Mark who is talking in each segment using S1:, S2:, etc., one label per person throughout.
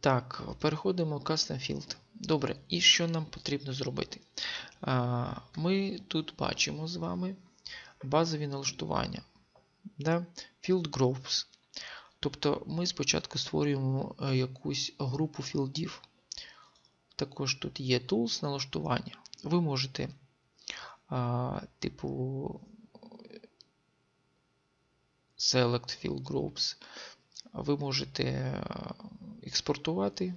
S1: Так, переходимо в Custom Field. Добре, і що нам потрібно зробити? Ми тут бачимо з вами базові налаштування. Да? Field Groups. Тобто ми спочатку створюємо е, якусь групу філдів. Також тут є Tools налаштування. Ви можете, типу, Select Field Groups. Ви можете е, експортувати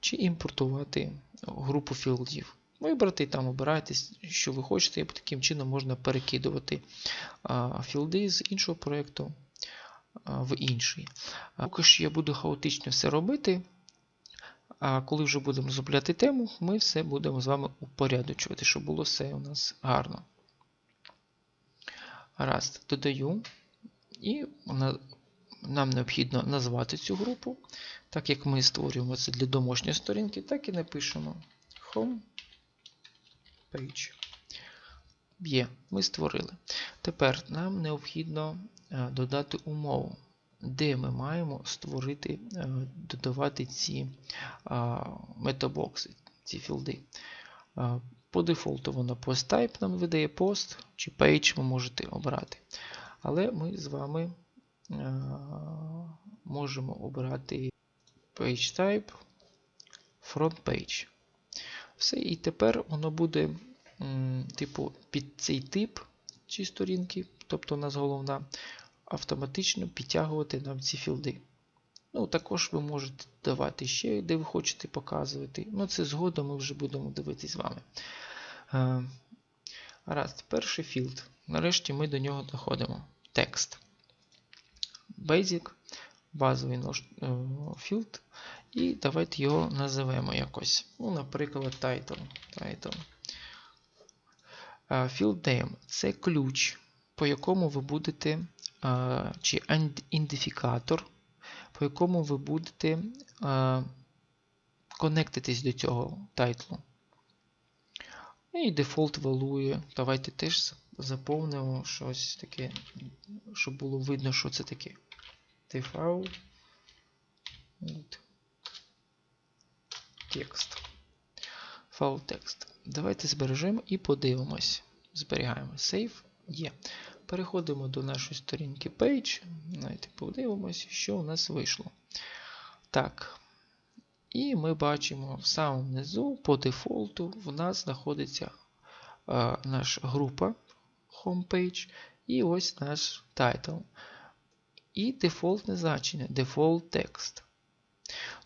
S1: чи імпортувати групу філдів. Вибрати там, обирайте, що ви хочете, і таким чином можна перекидувати філди з іншого проєкту в інший. Поки що я буду хаотично все робити. А коли вже будемо розробляти тему, ми все будемо з вами упорядочувати, щоб було все у нас гарно. Раз, додаю. І на- нам необхідно назвати цю групу. Так як ми створюємо це для домашньої сторінки, так і напишемо home page. Є, ми створили. Тепер нам необхідно е, додати умову, де ми маємо створити, е, додавати ці метабокси, ці філди. По дефолту воно PostType нам видає post чи page ви можете обрати. Але ми з вами е, можемо обрати page type, front page. Все, і тепер воно буде типу під цей тип цієї сторінки, тобто у нас головна, автоматично підтягувати нам ці філди. Ну, також ви можете давати ще, де ви хочете показувати. Ну, це згодом ми вже будемо дивитись з вами. Е, Гаразд, перший філд. Нарешті ми до нього доходимо. Текст. Basic, базовий налаш- е. І давайте його називемо якось. Ну, наприклад, title. title. Field name – це ключ, по якому ви будете, е, чи ідентифікатор, по якому ви будете е, конектитись до цього тайтлу. І default value. Давайте теж заповнимо щось таке, щоб було видно, що це таке. Default текст. Файл текст. Давайте збережемо і подивимось. Зберігаємо. Save є. Переходимо до нашої сторінки Page. Давайте подивимось, що у нас вийшло. Так. І ми бачимо в самому низу по дефолту в нас знаходиться е, наша група homepage і ось наш title. І дефолтне значення, default text.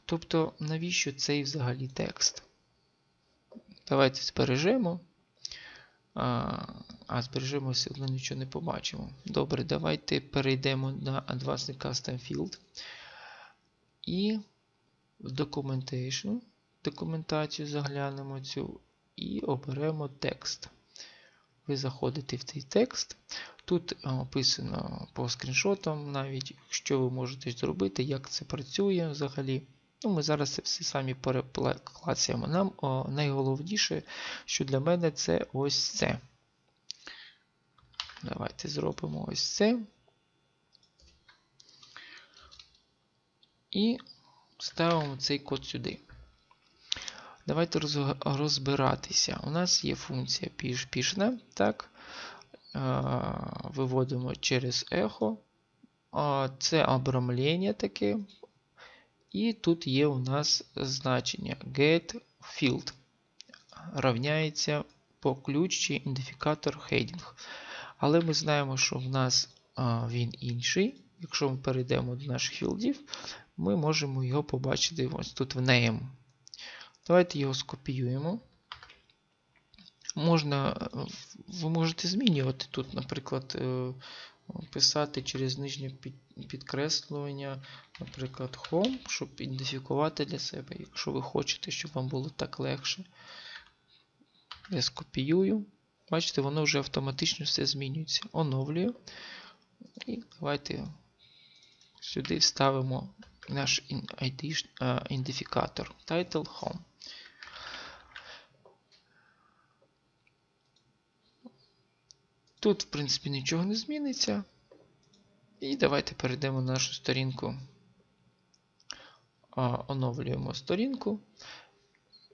S1: Тобто, навіщо цей взагалі текст? Давайте збережемо. А, а збережемо все одно нічого не побачимо. Добре, давайте перейдемо на Advanced Custom Field. І в Documentation, документацію заглянемо цю і оберемо текст. Ви заходите в цей текст. Тут е, описано по скріншотам, навіть що ви можете зробити, як це працює взагалі. Ну, Ми зараз це все самі переклацаємо. Нам о, найголовніше, що для мене це ось це. Давайте зробимо ось це. І ставимо цей код сюди. Давайте розбиратися. У нас є функція пішна, так? Е, Виводимо через ехо. Це обрамлення таке. І тут є у нас значення get field. Равняється по ключ чи ідентифікатор heading. Але ми знаємо, що в нас він інший. Якщо ми перейдемо до наших філдів, ми можемо його побачити ось тут в name. Давайте його скопіюємо. Можна, е, ви можете змінювати тут, наприклад, е, писати через нижнє під- підкреслювання, наприклад, home, щоб ідентифікувати для себе, якщо ви хочете, щоб вам було так легше. Я скопіюю. Бачите, воно вже автоматично все змінюється. Оновлюю. І давайте сюди вставимо наш ідентифікатор. Title Home. Тут, в принципі, нічого не зміниться. І давайте перейдемо на нашу сторінку а, оновлюємо сторінку.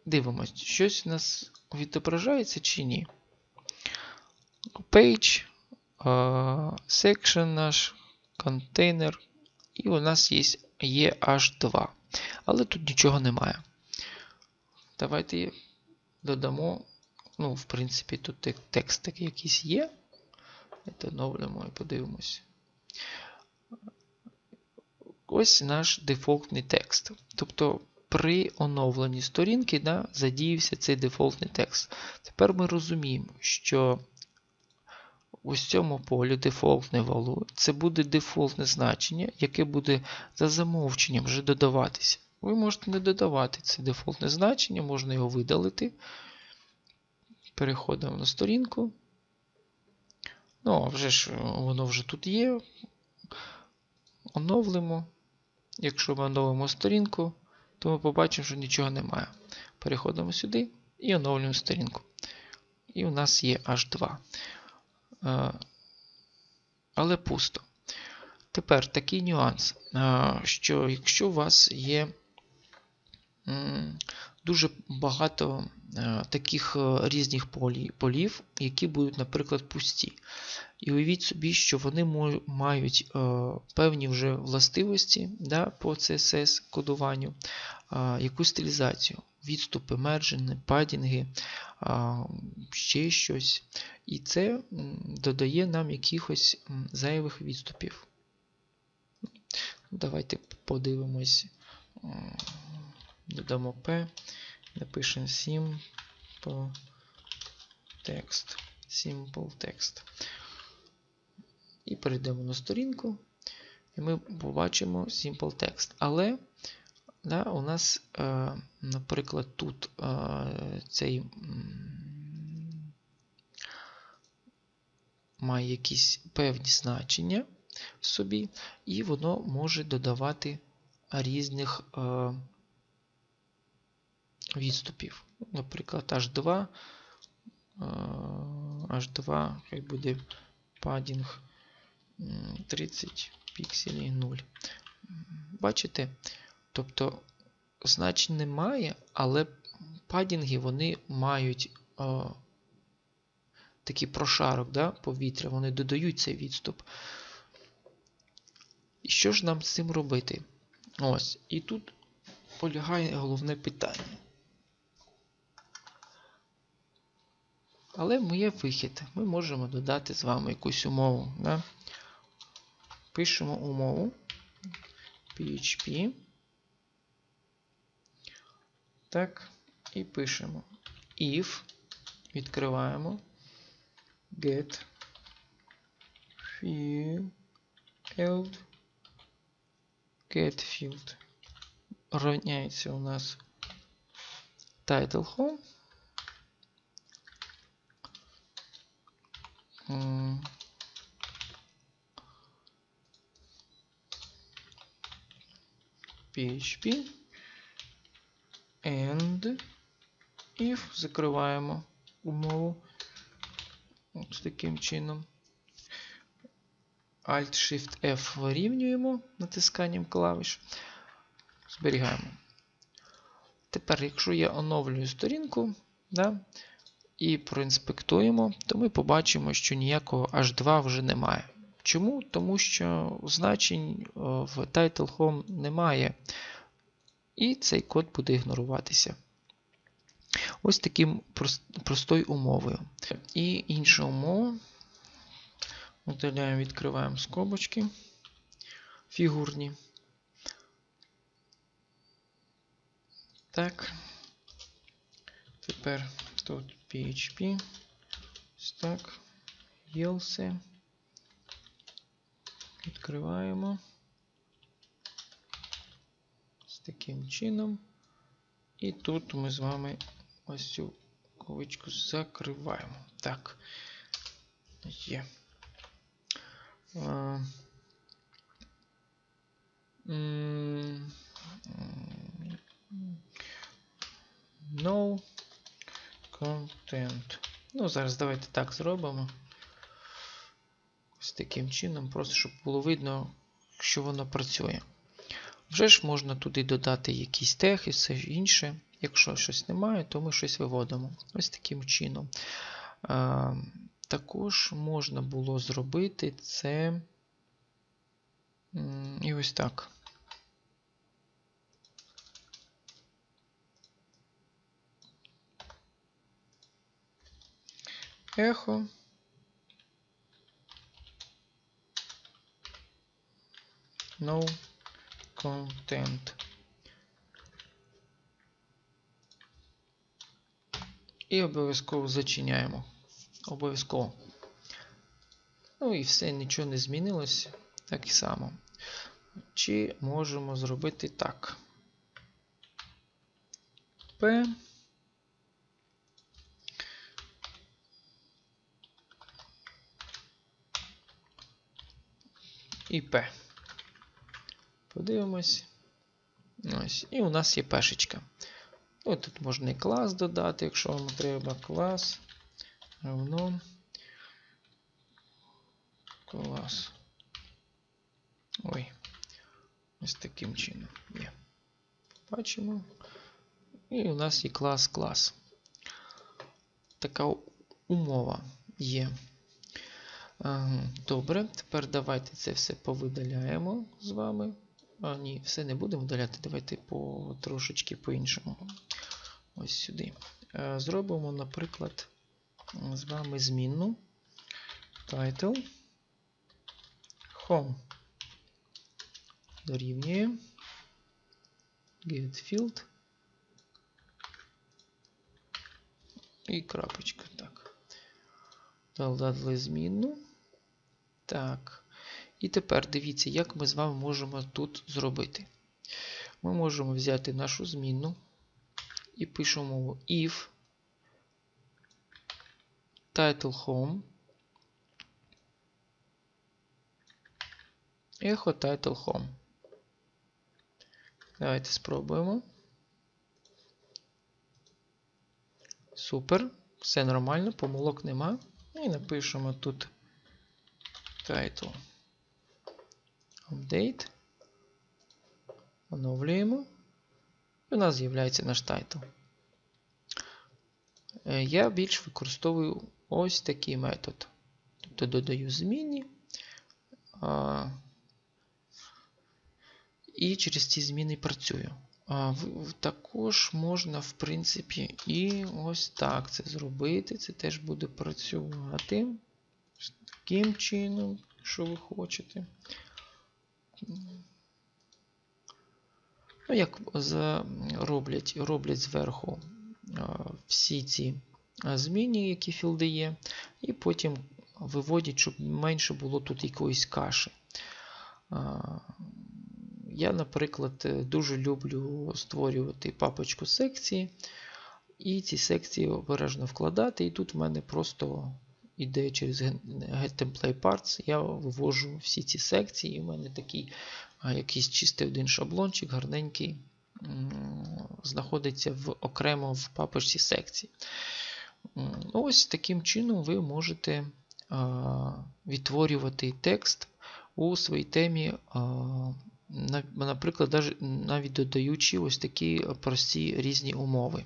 S1: Дивимось, щось у нас відображається чи ні. Page, section наш, контейнер. І у нас є, є H2. Але тут нічого немає. Давайте додамо. Ну, в принципі, тут текст якийсь є. Давайте оновлюємо і подивимось. Ось наш дефолтний текст. Тобто при оновленні сторінки да, задіявся цей дефолтний текст. Тепер ми розуміємо, що в цьому полі дефолтне value це буде дефолтне значення, яке буде за замовченням вже додаватися. Ви можете не додавати це дефолтне значення, можна його видалити. Переходимо на сторінку. Ну, а вже ж е, воно вже тут є. Оновлимо. Якщо ми оновимо сторінку, то ми побачимо, що нічого немає. Переходимо сюди і оновлюємо сторінку. І у нас є H2. Е, Але пусто. Тепер такий нюанс, е, що якщо у вас є дуже багато е, таких е, різних полів, які будуть, наприклад, пусті. І уявіть собі, що вони мають е, певні вже властивості да, по CSS кодуванню, е, якусь стилізацію, відступи, мерджини, падінги, ще щось. І це додає нам якихось зайвих відступів. Давайте подивимось. Додамо P, напишемо. Simple text. І перейдемо на сторінку, і ми побачимо Simple Text. Але да, у нас, е, наприклад, тут е, цей має якісь певні значення в собі, і воно може додавати різних е, відступів. Наприклад, H2, е, H2, хай буде падінг 30 пікселів 0. Бачите? Тобто значень немає, але падінги вони мають е, такий прошарок да, повітря, вони додають цей відступ. І що ж нам з цим робити? Ось. І тут полягає головне питання. Але є вихід. Ми можемо додати з вами якусь умову. Да? Пишемо умову PHP. Так, і пишемо if, відкриваємо get field get field равняється у нас title home. PHP and if закриваємо умову от таким чином. Alt-Shift-F вирівнюємо натисканням клавіш. Зберігаємо. Тепер, якщо я оновлюю сторінку да, і проінспектуємо, то ми побачимо, що ніякого H2 вже немає. Чому? Тому що значень в Title Home немає. І цей код буде ігноруватися. Ось таким простою умовою. І інша умова. Видаляємо, відкриваємо скобочки фігурні. Так. Тепер тут PHP. Так. Else. Відкриваємо. З таким чином. І тут ми з вами ось цю ковичку закриваємо. Так. Є. А, No content. Ну, зараз давайте так зробимо. Ось таким чином, просто щоб було видно, що воно працює. Вже ж можна туди додати якийсь тег і все інше. Якщо щось немає, то ми щось виводимо. Ось таким чином. А, також можна було зробити це і ось так. Ехо. No content. І обов'язково зачиняємо. Обов'язково. Ну і все, нічого не змінилось. Так само. Чи можемо зробити так? P. І P. Подивимось. Ось. І у нас є пешечка. Ось тут можна і клас додати, якщо вам треба. Клас равно клас. Ой. Ось таким чином. Є. Бачимо. І у нас є клас-клас. Така умова є. Добре, тепер давайте це все повидаляємо з вами. А, ні, все не будемо видаляти. Давайте по, трошечки по-іншому. Ось сюди. Е, Зробимо, наприклад, з вами змінну. Title. Home. Дорівнює. Get field. І крапочка. Так. Додали змінну. Так. І тепер дивіться, як ми з вами можемо тут зробити. Ми можемо взяти нашу змінну і пишемо if title home. Echo title home. Давайте спробуємо. Супер. Все нормально, помилок нема. І напишемо тут title. Update. Оновлюємо. І у нас з'являється наш тайтл. Е, Я більш використовую ось такий метод. Тобто додаю зміни. І через ці зміни працюю. Також можна, в принципі, і ось так це зробити. Це теж буде працювати. Таким чином, що ви хочете. Ну, як роблять, роблять зверху а, всі ці зміни, які філди є, і потім виводять, щоб менше було тут якоїсь каші. А, Я, наприклад, е, дуже люблю створювати папочку секції, і ці секції обережно вкладати. І тут в мене просто іде через getTemplateParts, я вивожу всі ці секції, і в мене такий якийсь чистий один шаблончик, гарненький, знаходиться в, окремо в папочці секцій. М, Ось таким чином ви можете відтворювати текст у своїй темі, наприклад, навіть додаючи ось такі прості різні умови.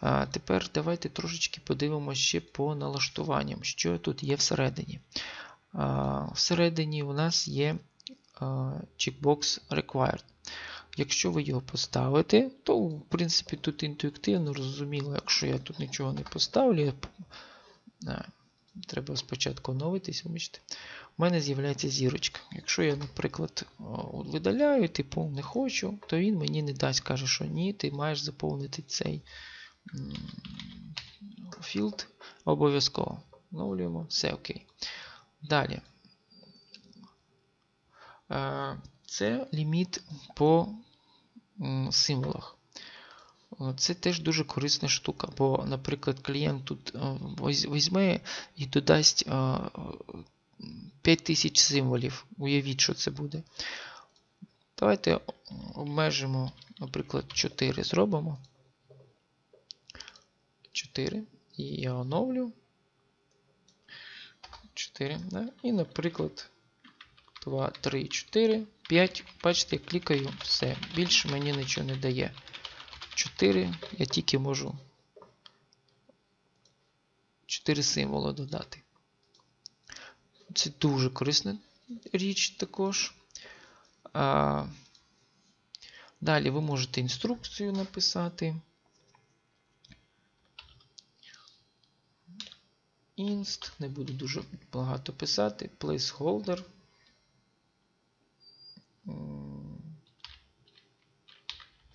S1: А Тепер давайте трошечки подивимося ще по налаштуванням, що тут є всередині. А, Всередині у нас є checkbox Required. Якщо ви його поставите, то в принципі тут інтуїтивно зрозуміло, якщо я тут нічого не поставлю, я... а, треба спочатку оновитись, вибачте. У мене з'являється зірочка. Якщо я, наприклад, видаляю, типу не хочу, то він мені не дасть, каже, що ні, ти маєш заповнити цей філд обов'язково. Оновлюємо, все окей. Далі. Е, Це ліміт по символах. Е, Це теж дуже корисна штука, бо, наприклад, клієнт тут е, візьме і додасть е, 5000 символів. Уявіть, що це буде. Давайте обмежимо, наприклад, 4 зробимо. 4. І я оновлю. 4. Да? І, наприклад, 2, 3, 4. 5. Бачите, я клікаю, все. Більше мені нічого не дає. 4. Я тільки можу 4 символи додати. Це дуже корисна річ також. А, далі ви можете інструкцію написати. Inst, не буду дуже багато писати. Placeholder.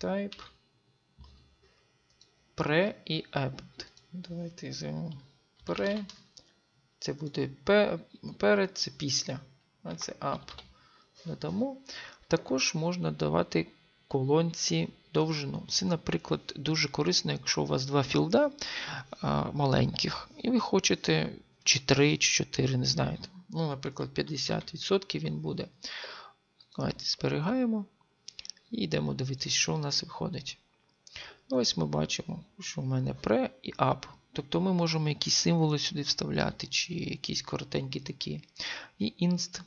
S1: Type. Pre і apt. Давайте візьмемо pre. Це буде перед, це після. А це up. Додамо. Також можна давати колонці довжину. Це, наприклад, дуже корисно, якщо у вас два філда маленьких, і ви хочете чи 3, чи 4, не знаю. Ну, наприклад, 50% він буде. Давайте зберігаємо і йдемо дивитися, що у нас виходить. Ось ми бачимо, що в мене pre і up. Тобто ми можемо якісь символи сюди вставляти, чи якісь коротенькі такі. І inst.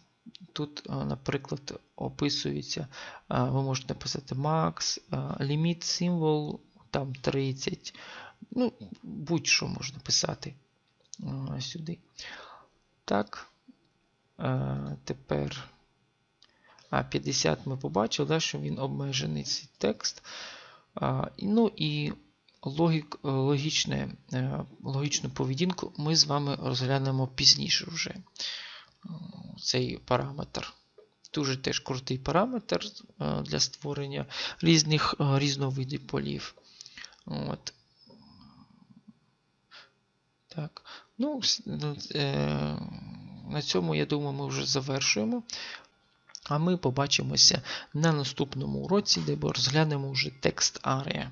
S1: Тут, наприклад, описується, ви можете написати max, ліміт символ там 30. Ну, будь-що можна писати сюди. Так. Тепер. А, 50 ми побачили, що він обмежений цей текст. Ну і логік, е, логічне, е, логічну поведінку ми з вами розглянемо пізніше вже. Цей параметр. Дуже теж крутий параметр е, для створення різних е, різновидів полів. От. Так. Ну, е, на цьому, я думаю, ми вже завершуємо. А ми побачимося на наступному уроці, де ми розглянемо вже текст арія.